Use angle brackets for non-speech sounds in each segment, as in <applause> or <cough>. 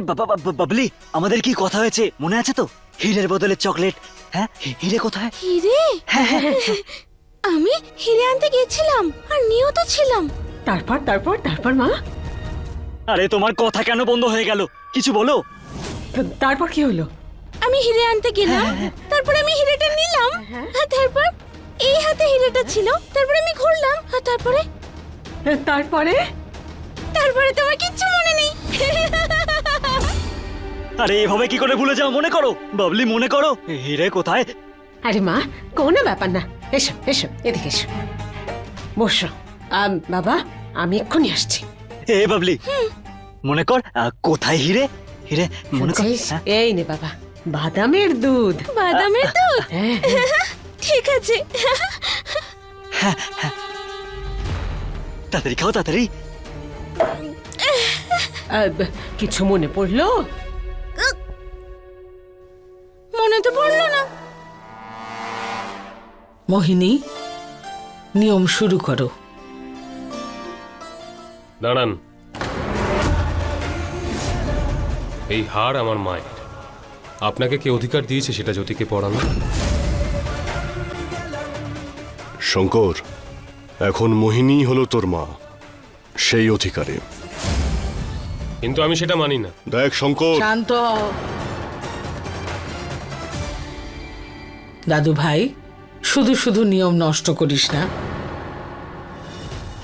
আরে বাবা বাবা, বাবলি আমাদের কি কথা হয়েছে? মনে আছে তো? হিরের বদলে চকলেট। হ্যাঁ? হিরে কোথায়? হিরে? আমি হিরে আনতে গেছিলাম আর নিয়েও তো ছিলাম। তারপর তারপর তারপর মা? আরে তোমার কথা কেন বন্ধ হয়ে গেল? কিছু বলো। তারপর কি হলো? আমি হিরে আনতে গেলাম তারপর আমি হিরেটা নিলাম আর তারপর এই হাতে হিরেটা ছিল তারপরে আমি ঘুরলাম আর তারপরে? তারপরে? তারপরে তোমার কিচ্ছু মনে নেই। <laughs> আরে এভাবে কি করে ভুলে যাও? মনে করো। বাবলি মনে করো। হিরে কোথায়? আরে মা কোনো ব্যাপার না। এসো এসো এদিকে এসো। বসো। আম, বাবা আমি এক্ষুনি আসছি। এ বাবলি মনে কর আহ, কোথায় হিরে? হিরে মনে কর? হ্যাঁ? এই নে বাবা বাদামের দুধ। বাদামের দুধ? হ্যাঁ, হ্যাঁ। ঠিক আছে। তাড়াতাড়ি খাও তাড়াতাড়ি। আহ, কিছু মনে পড়ল? মনে তো পড়ল না। মোহিনী নিয়ম শুরু করো। দাঁড়ান। এই হার আমার মায়ের। আপনাকে কে অধিকার দিয়েছে সেটা জ্যোতিকে পড়ানো? শঙ্কর এখন মোহিনী হলো তোর মা। সেই অধিকারে। কিন্তু আমি সেটা মানি না। দেখ শঙ্কর। শান্ত হও। দাদু ভাই শুধু শুধু নিয়ম নষ্ট করিস না।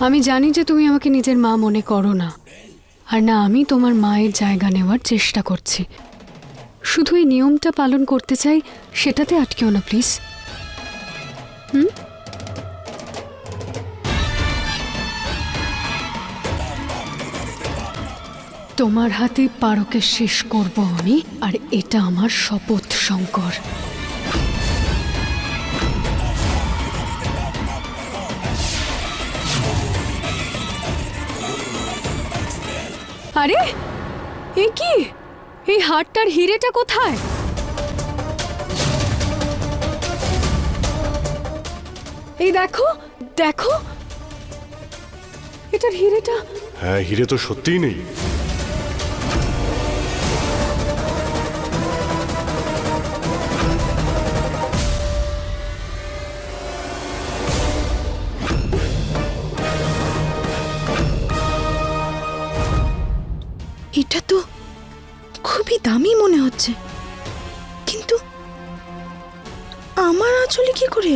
আমি জানি যে তুমি আমাকে নিজের মা মনে করো না। আর না, আমি তোমার মায়ের জায়গা নেওয়ার চেষ্টা করছি। শুধু এই নিয়মটা পালন করতে চাই, সেটাতে আটকেও না, প্লিজ। হুম? তোমার হাতে পারকে শেষ করব আমি, আর এটা আমার শপথ শঙ্কর। আরে, এ কি? এই হাটটার হিরেটা কোথায়? এই দেখো দেখো। এটার হিরেটা হ্যাঁ হিরে তো সত্যিই নেই।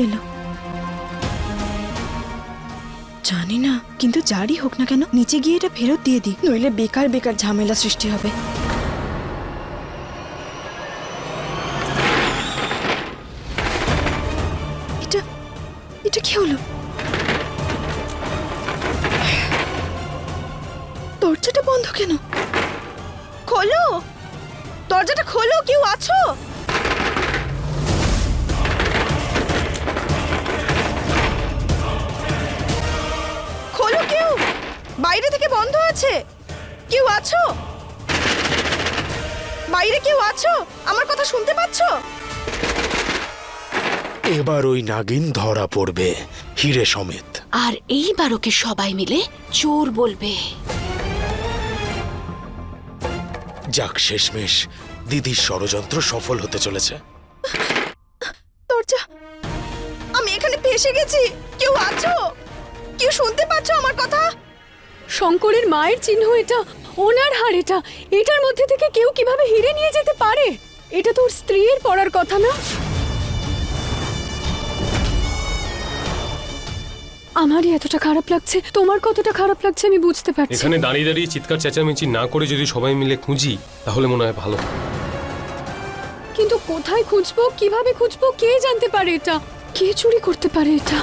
এলো। জানি না, কিন্তু যারই হোক না কেন, নিচে গিয়ে এটা ফেরত দিয়ে দিই, নইলে বেকার বেকার ঝামেলা সৃষ্টি হবে। এটা এটা কি হলো? দরজাটা বন্ধ কেন? খোলো! দরজাটা খোলো, কেউ আছো? বাইরে থেকে বন্ধ আছে। কেউ আছো? বাইরে কেউ আছো? আমার কথা শুনতে পাচ্ছো? এবার ওই নাগিন ধরা পড়বে হিরে সমেত। আর এইবার ওকে সবাই মিলে চোর বলবে। যাক শেষমেশ দিদির ষড়যন্ত্র সফল হতে চলেছে। দরজা। আমি এখানে ফেসে গেছি। কেউ আছো? কেউ শুনতে পাচ্ছো আমার কথা? শঙ্করের মায়ের চিহ্ন এটা ওনার হার এটা এটার মধ্যে থেকে কেউ কীভাবে হিরে নিয়ে যেতে পারে? এটা তোর স্ত্রীর পড়ার কথা না? আমারই এতটা খারাপ লাগছে তোমার কতটা খারাপ লাগছে আমি বুঝতে পারছি। এখানে দাঁড়িয়ে দাঁড়িয়ে চিৎকার চেঁচামেচি না করে যদি সবাই মিলে খুঁজি তাহলে মনে হয় ভালো। কিন্তু কোথায় খুঁজবো কীভাবে খুঁজবো কে জানতে পারে এটা? কে চুরি করতে পারে এটা?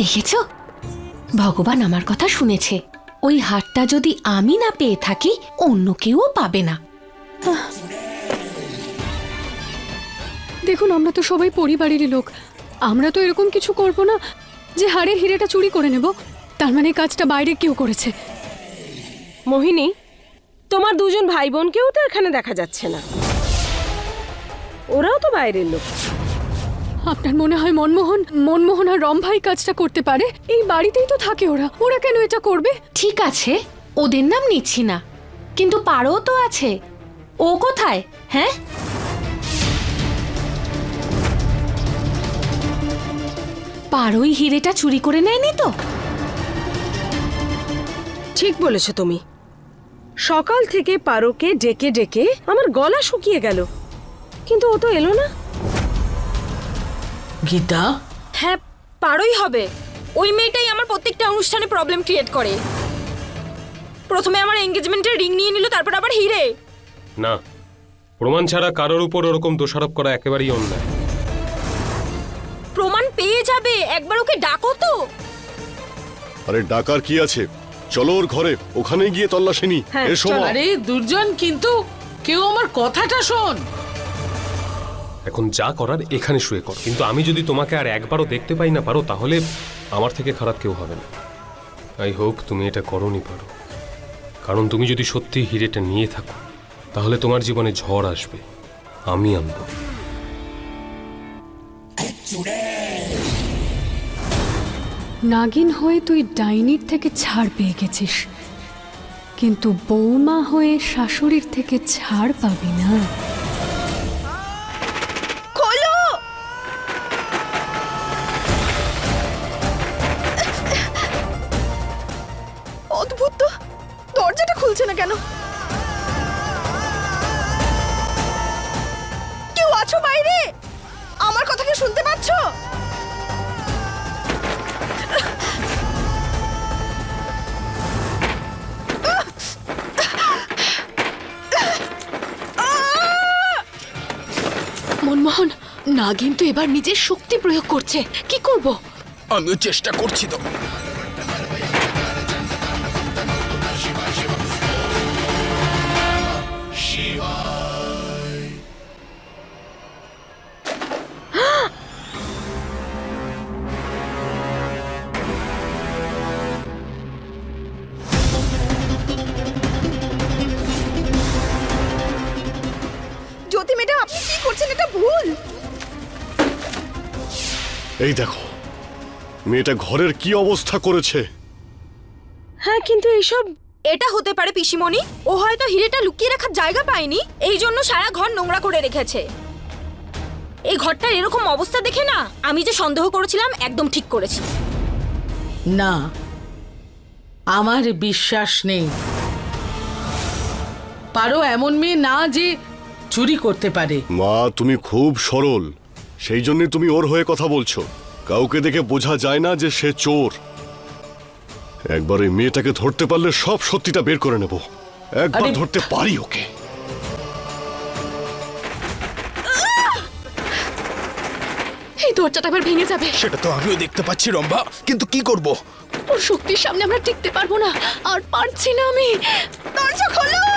দেখেছ? ভগবান আমার কথা শুনেছে। ওই হারটা যদি আমি না পেয়ে থাকি অন্য কেউ পাবে না। দেখুন আমরা তো সবাই পরিবারেরই লোক। আমরা তো এরকম কিছু করব না যে হাড়ের হিরেটা চুরি করে নেব। তার মানে এই কাজটা বাইরে কেউ করেছে। মোহিনী তোমার দুজন ভাই বোনকেও তো এখানে দেখা যাচ্ছে না। ওরাও তো বাইরের লোক। আপনার মনে হয় মনমোহন মনমোহন আর রমভাই কাজটা করতে পারে? এই বাড়িতেই তো থাকে ওরা। ওরা কেন এটা করবে? ঠিক আছে ওদের নাম নিচ্ছি না। কিন্তু পারো তো আছে। ও কোথায়? হ্যাঁ? পারোই হিরেটা চুরি করে নেয়নি তো? ঠিক বলেছ তুমি। সকাল থেকে পারোকে ডেকে ডেকে আমার গলা শুকিয়ে গেল। কিন্তু ও তো এলো না। গীতা? হ্যাঁ পারোই হবে। ওই মেয়েটাই আমার প্রত্যেকটা অনুষ্ঠানে প্রবলেম ক্রিয়েট করে। প্রথমে আমার এঙ্গেজমেন্টের রিং নিয়ে নিল তারপর আবার হিরে না প্রমাণ ছাড়া কারোর উপর ওরকম দোষারোপ করা একেবারেই অন্যায়। প্রমাণ পেয়ে যাবে একবার ওকে ডাকো তো। আরে ডাকার কি আছে? চলো ওর ঘরে ওখানে গিয়ে তল্লাশি নি। হ্যাঁ, এসো মা। আরে দুর্জন কিন্তু কেউ আমার কথাটা শোন। এখন যা করার এখানে শুয়ে কর। কিন্তু আমি যদি তোমাকে আর একবারও দেখতে পাই না পারো, তাহলে আমার থেকে খারাপ কেউ হবে না। আই হোপ তুমি এটা করনি পারো। কারণ তুমি যদি সত্যি হিরেটা নিয়ে থাকো, তাহলে তোমার জীবনে ঝড় আসবে। আমি আনব। নাগিন হয়ে তুই ডাইনির থেকে ছাড় পেয়ে গেছিস। কিন্তু বৌমা হয়ে শাশুড়ির থেকে ছাড় পাবি না। কথা শুনতে পাচ্ছ? মনমোহন নাগিন তো এবার নিজের শক্তি প্রয়োগ করছে। কি করব? আমিও চেষ্টা করছি তো। করছেন এটা ভুল। এই দেখো মেয়েটা ঘরের কি অবস্থা করেছে? হ্যাঁ কিন্তু এইসব এটা হতে পারে পিসিমণি। ও হয়তো হিরেটা লুকিয়ে রাখার জায়গা পায়নি। এই জন্য সারা ঘর নোংরা করে রেখেছে। এই ঘরটার এরকম অবস্থা দেখে না আমি যে সন্দেহ করেছিলাম একদম ঠিক করেছি। না আমার বিশ্বাস নেই। পারো এমন মেয়ে না যে চুরি করতে পারে। মা তুমি খুব সরল। সেই জন্য তুমি ওর হয়ে কথা বলছো। কাউকে দেখে বোঝা যায় না যে সে চোর। একবার ওই মেয়েটাকে ধরতে পারলে সব সত্যিটা বের করে নেব। একবার ধরতে পারি ওকে। এই দরজাটা আবার ভেঙে যাবে। সেটা তো আমিও দেখতে পাচ্ছি রম্ভা। কিন্তু কি করব? ওর শক্তির সামনে আমরা টিকতে পারব না। আর পারছি না আমি। দরজা খোলো!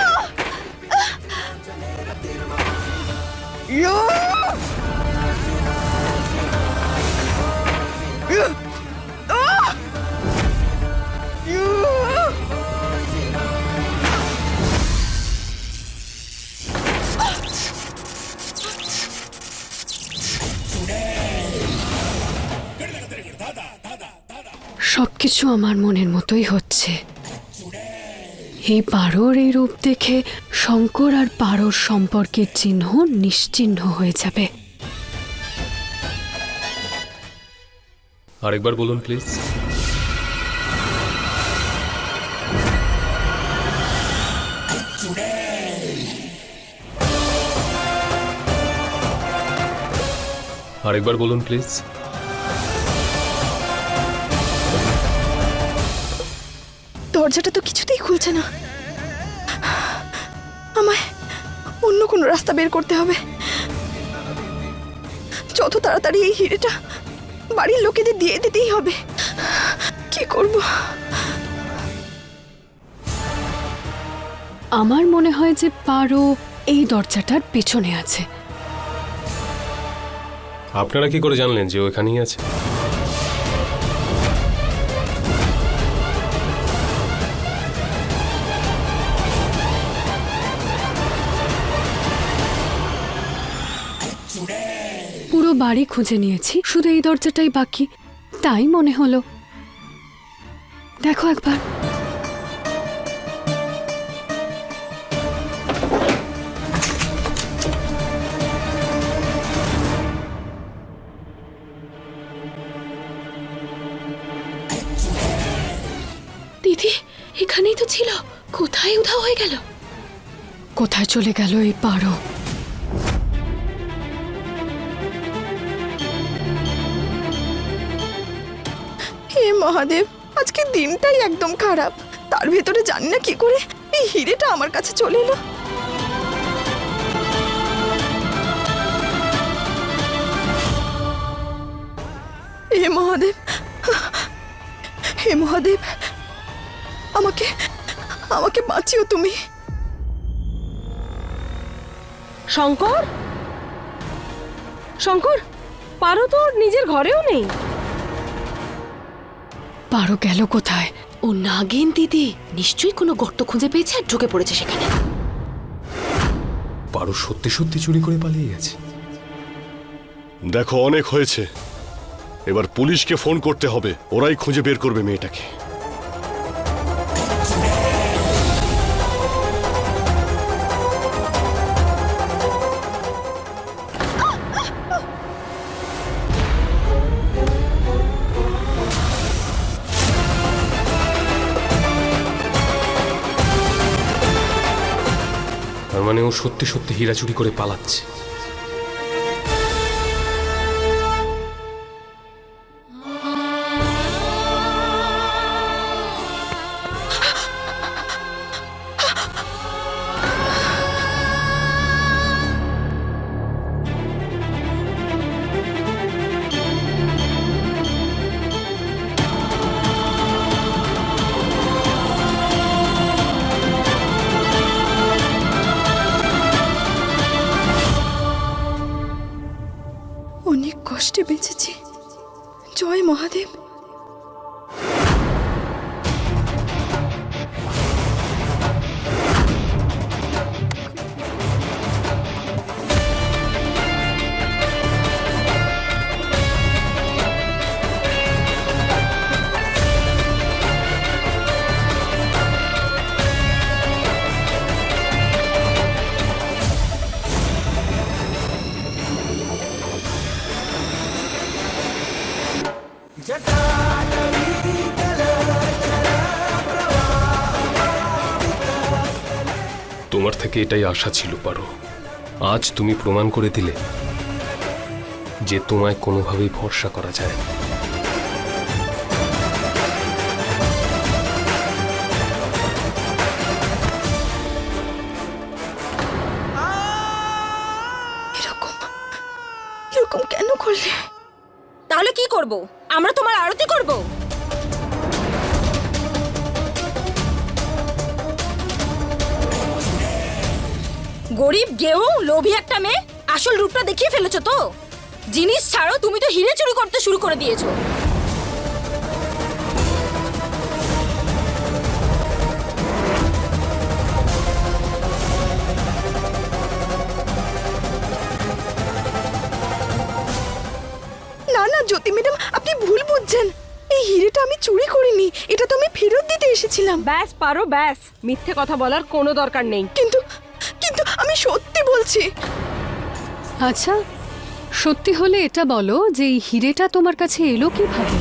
সবকিছু আমার মনের মতোই হচ্ছে। এই পারোর এই রূপ দেখে শঙ্কর আর পারোর সম্পর্কের চিহ্ন নিশ্চিহ্ন হয়ে যাবে। আরেকবার বলুন প্লিজ আরেকবার বলুন প্লিজ দরজাটা তো কিছুতেই খুলছে না। আমায় অন্য কোনো রাস্তা বের করতে হবে। যত তাড়াতাড়ি এই হিরেটা বাড়ির লোকেদের দিয়ে দিতেই হবে। কি করব? আমার মনে হয় যে পারো এই দরজাটার পেছনে আছে। আপনারা কি করে জানলেন যে ওখানেই আছে? বাড়ি খুঁজে নিয়েছি, শুধু এই দরজাটাই বাকি, তাই মনে হলো। দেখো একবার। দিদি, এখানেই তো ছিল। কোথায় উধাও হয়ে গেল? কোথায় চলে গেল এই পারো? মহাদেব, আজকে দিনটাই একদম খারাপ। তার ভেতরে জানি না কি করে এই হিরেটা আমার কাছে চলে এলো। হে মহাদেব হে মহাদেব, আমাকে আমাকে বাঁচিও তুমি। শঙ্কর? শঙ্কর, পারো তো, নিজের ঘরেও নেই। পারো গেল কোথায়? ও নাগিন দিদি নিশ্চয়ই কোনো গর্ত খুঁজে পেয়েছে আর ঢুকে পড়েছে সেখানে। পারো সত্যি সত্যি চুরি করে পালিয়ে গেছে। দেখো অনেক হয়েছে। এবার পুলিশকে ফোন করতে হবে। ওরাই খুঁজে বের করবে মেয়েটাকে। মানে ও সত্যি সত্যি হীরা চুরি করে পালাচ্ছে। জয় মহাদেব। এটাই আশা ছিল, পারো। আজ তুমি প্রমাণ করে দিলে যে তোমায় কোনোভাবেই ভরসা করা যায় না। করে দিয়েছ। না না জ্যোতি ম্যাডাম আপনি ভুল বুঝছেন। এই হিরেটা আমি চুরি করিনি এটা তো আমি ফেরত দিতে এসেছিলাম। ব্যাস পারো ব্যাস। মিথ্যে কথা বলার কোনো দরকার নেই। কিন্তু কিন্তু আমি সত্যি বলছি। আচ্ছা সত্যি হলে এটা বলো যে এই হিরেটা তোমার কাছে এলো কীভাবে?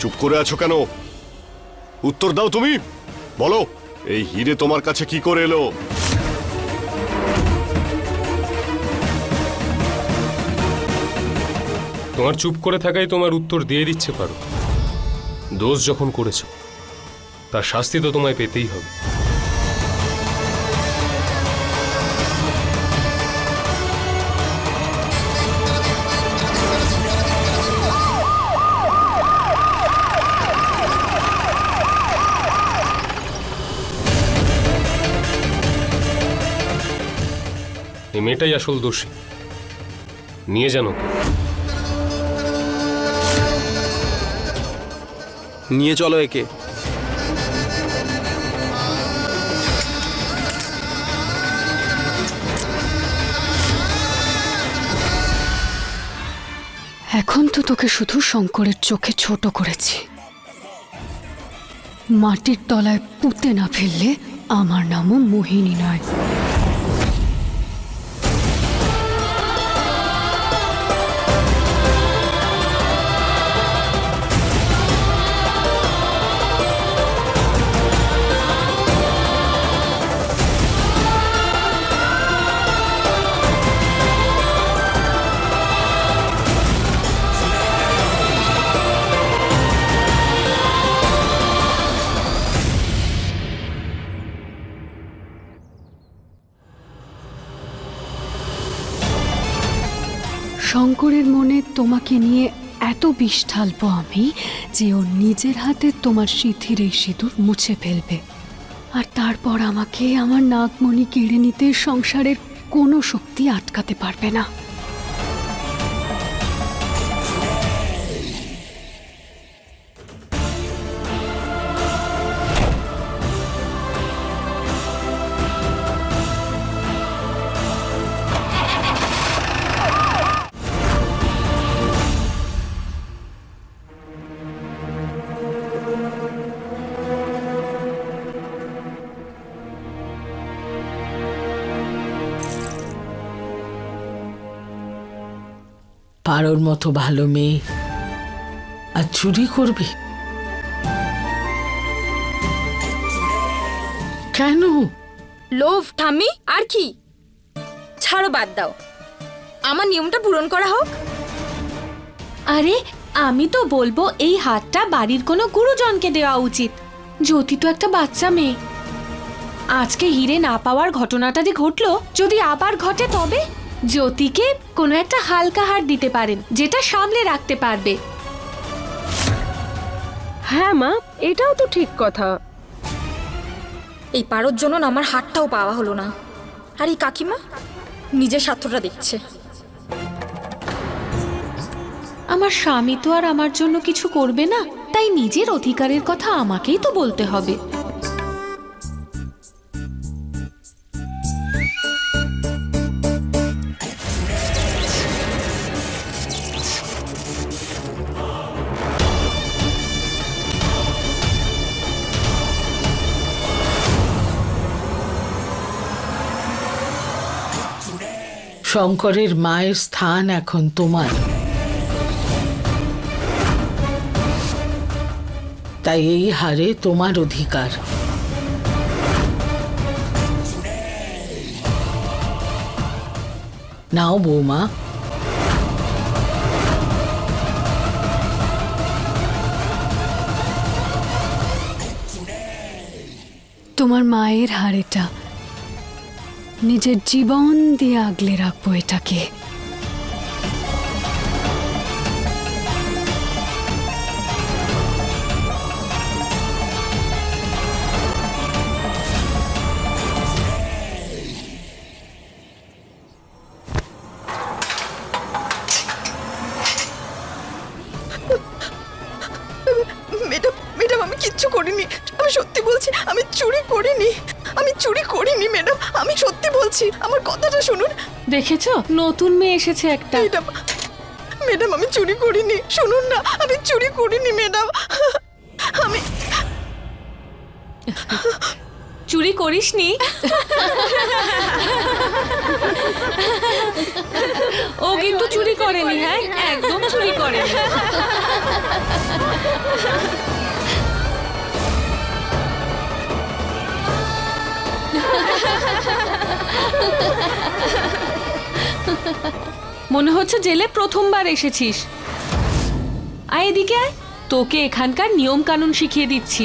চুপ করে আছো কেন? উত্তর দাও তুমি। বলো এই হিরে তোমার কাছে কি করে এলো? তোমার চুপ করে থাকাই তোমার উত্তর দিয়ে দিচ্ছে পারো দোষ যখন করেছ, তার শাস্তি তো তোমায় পেতেই হবে। এই মেয়েটাই আসল দোষী। নিয়ে যেন নিয়ে চলো একে। এখন তো তোকে শুধু শঙ্করের চোখে ছোট করেছি। মাটির তলায় পুঁতে না ফেললে আমার নামও মোহিনী নয়। শঙ্করের মনে তোমাকে নিয়ে এত বিষ ঢালবো আমি যে ও নিজের হাতে তোমার সিথির এই সিঁদুর মুছে ফেলবে। আর তারপর আমাকে আমার নাগমণি কেড়ে নিতে সংসারের কোনো শক্তি আটকাতে পারবে না। পারোর মতো ভালো মেয়ে। আর চুরি করবে? কেন? লোভ ঠাম্মি আর কি? ছাড়ো বাদ দাও। আমার নিয়মটা পূরণ করা হোক। আরে আমি তো বলব এই হাতটা বাড়ির কোনো গুরুজনকে দেওয়া উচিত। জ্যোতি তো একটা বাচ্চা মেয়ে। আজকে হিরে না পাওয়ার ঘটনাটা যে ঘটলো যদি আবার ঘটে তবে? জ্যোতিকে কোনো একটা হালকা হার দিতে পারেন যেটা সামলে রাখতে পারবে। হ্যাঁ মা এটাও তো ঠিক কথা। এই পারোর জন্য না আমার হাতটাও পাওয়া হলো না। আর এই কাকিমা নিজের স্বার্থটা দেখছে। আমার স্বামী তো আর আমার জন্য কিছু করবে না তাই নিজের অধিকারের কথা আমাকেই তো বলতে হবে। শঙ্করের মায়ের স্থান এখন তোমার। তাই এই হারে তোমার অধিকার। নাও বৌমা। তোমার মায়ের হাড়েটা নিজের জীবন দিয়ে আগলে রাখব এটাকে। বলছি আমার কথাটা শুনুন। দেখেছ? নতুন মেয়ে এসেছে একটা। ম্যাডাম ম্যাডাম আমি চুরি করিনি। শুনুন না আমি চুরি করিনি ম্যাডাম। আমি চুরি করিসনি? ও কিন্তু চুরি করেনি হ্যাঁ? একদম চুরি করেনি। মনে হচ্ছে জেলে প্রথমবার এসেছিস। আয় এদিকে আয়। তোকে এখানকার নিয়ম কানুন শিখিয়ে দিচ্ছি।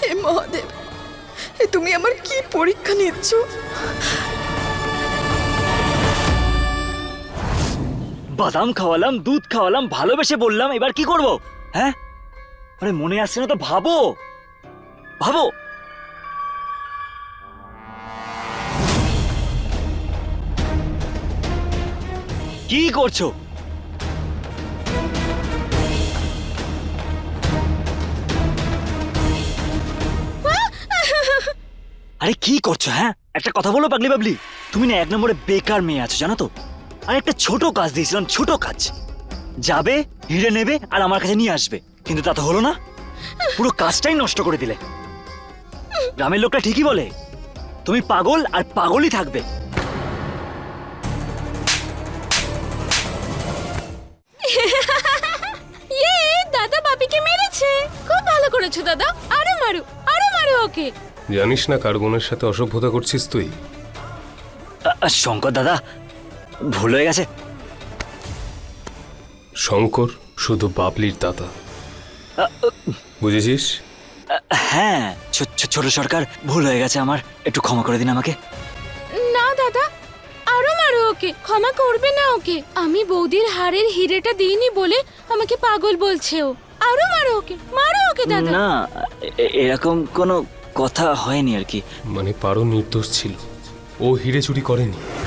হে মহাদেব এ তুমি আমার কি পরীক্ষা নিচ্ছ? বাদাম খাওয়ালাম দুধ খাওয়ালাম ভালোবেসে বললাম এবার কি করব? হ্যাঁ? আরে মনে আসছে না তো ভাবো। ভাবো। কি করছ? আরে কি করছ হ্যাঁ? একটা কথা বলো, পাগলি বাবলি। তুমি না এক নম্বরে বেকার মেয়ে আছো, জানো তো? আর একটা ছোট কাজ দিয়েছিলাম, ছোট কাজ। যাবে, হিরে নেবে আর আমার কাছে নিয়ে আসবে। কিন্তু তা তো হলো না। পুরো কাজটাই নষ্ট করে দিলে। গ্রামের লোকটা ঠিকই বলে তুমি পাগল আর পাগলই থাকবে। <laughs> ইয়ে দাদা বাপিকে মেরেছে। খুব ভালো করেছ দাদা। আরও মারো আরও মারো ওকে। জানিস না কার বোনের সাথে অসভ্যতা করছিস তুই? শঙ্কর দাদা ভুল হয়ে গেছে। শঙ্কর শুধু বাবলির দাদা। বুঝেছিস? হ্যাঁ ছোট সরকার ভুল হয়ে গেছে আমার। একটু ক্ষমা করে দিন আমাকে। না দাদা। আরও মারো ওকে। ক্ষমা করবে না ওকে। আমি বৌদির হারের হিরেটা দিইনি বলে আমাকে পাগল বলছে ও। আরও মারো ওকে। মারো ওকে দাদা। না এ- এরকম কোনো কথা হয়নি আর কি। মানে পারো নির্দোষ ছিল। ও হিরে চুরি করেনি।